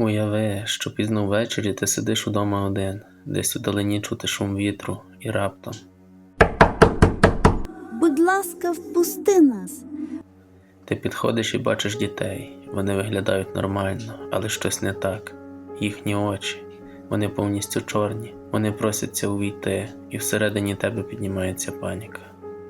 Уяви, що пізно ввечері ти сидиш удома один, десь у далині чути шум вітру, і раптом Будь ласка, впусти нас. ти підходиш і бачиш дітей. Вони виглядають нормально, але щось не так. Їхні очі, вони повністю чорні, вони просяться увійти, і всередині тебе піднімається паніка.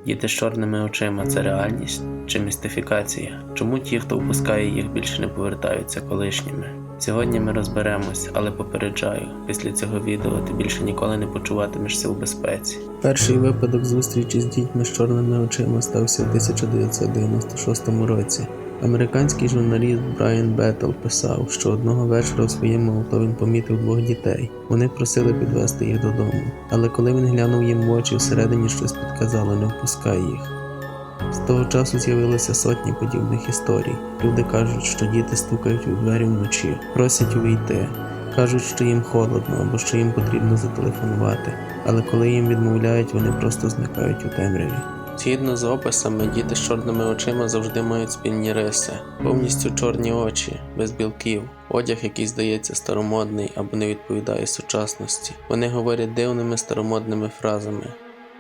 Діти з чорними очима це реальність чи містифікація? Чому ті, хто впускає їх, більше не повертаються колишніми? Сьогодні ми розберемось, але попереджаю, після цього відео ти більше ніколи не почуватимешся у безпеці. Перший випадок зустрічі з дітьми з чорними очима стався в 1996 році. Американський журналіст Брайан Беттел писав, що одного вечора у своєму авто він помітив двох дітей. Вони просили підвести їх додому, але коли він глянув їм в очі, всередині щось підказало, не впускай їх. З того часу з'явилося сотні подібних історій. Люди кажуть, що діти стукають у двері вночі, просять увійти, кажуть, що їм холодно або що їм потрібно зателефонувати, але коли їм відмовляють, вони просто зникають у темряві. Згідно з описами, діти з чорними очима завжди мають спільні риси, повністю чорні очі, без білків, одяг, який здається старомодний або не відповідає сучасності. Вони говорять дивними старомодними фразами.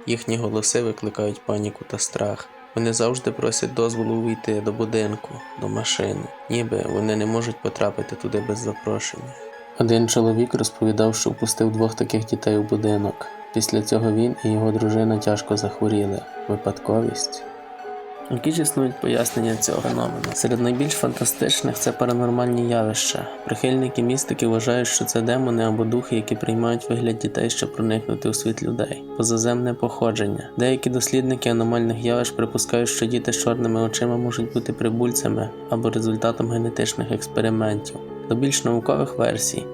Їхні голоси викликають паніку та страх. Вони завжди просять дозволу увійти до будинку, до машини, ніби вони не можуть потрапити туди без запрошення. Один чоловік розповідав, що впустив двох таких дітей у будинок. Після цього він і його дружина тяжко захворіли. Випадковість. Які ж існують пояснення цього феномену? Серед найбільш фантастичних це паранормальні явища. Прихильники містики вважають, що це демони або духи, які приймають вигляд дітей, щоб проникнути у світ людей. Позаземне походження. Деякі дослідники аномальних явищ припускають, що діти з чорними очима можуть бути прибульцями або результатом генетичних експериментів. До більш наукових версій.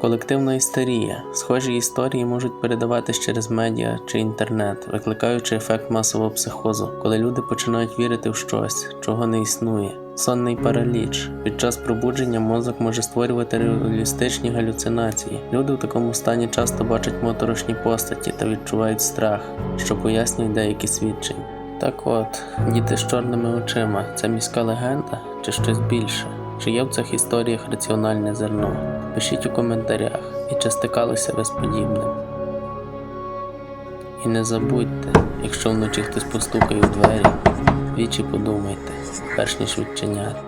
Колективна істерія. Схожі історії можуть передаватись через медіа чи інтернет, викликаючи ефект масового психозу, коли люди починають вірити в щось, чого не існує. Сонний параліч. Під час пробудження мозок може створювати реалістичні галюцинації. Люди в такому стані часто бачать моторошні постаті та відчувають страх, що пояснює деякі свідчення. Так от, діти з чорними очима це міська легенда чи щось більше? Чи є в цих історіях раціональне зерно? Пишіть у коментарях і чи стикалися ви з подібним. І не забудьте, якщо вночі хтось постукає у двері, двічі подумайте, перш ніж відчиняти.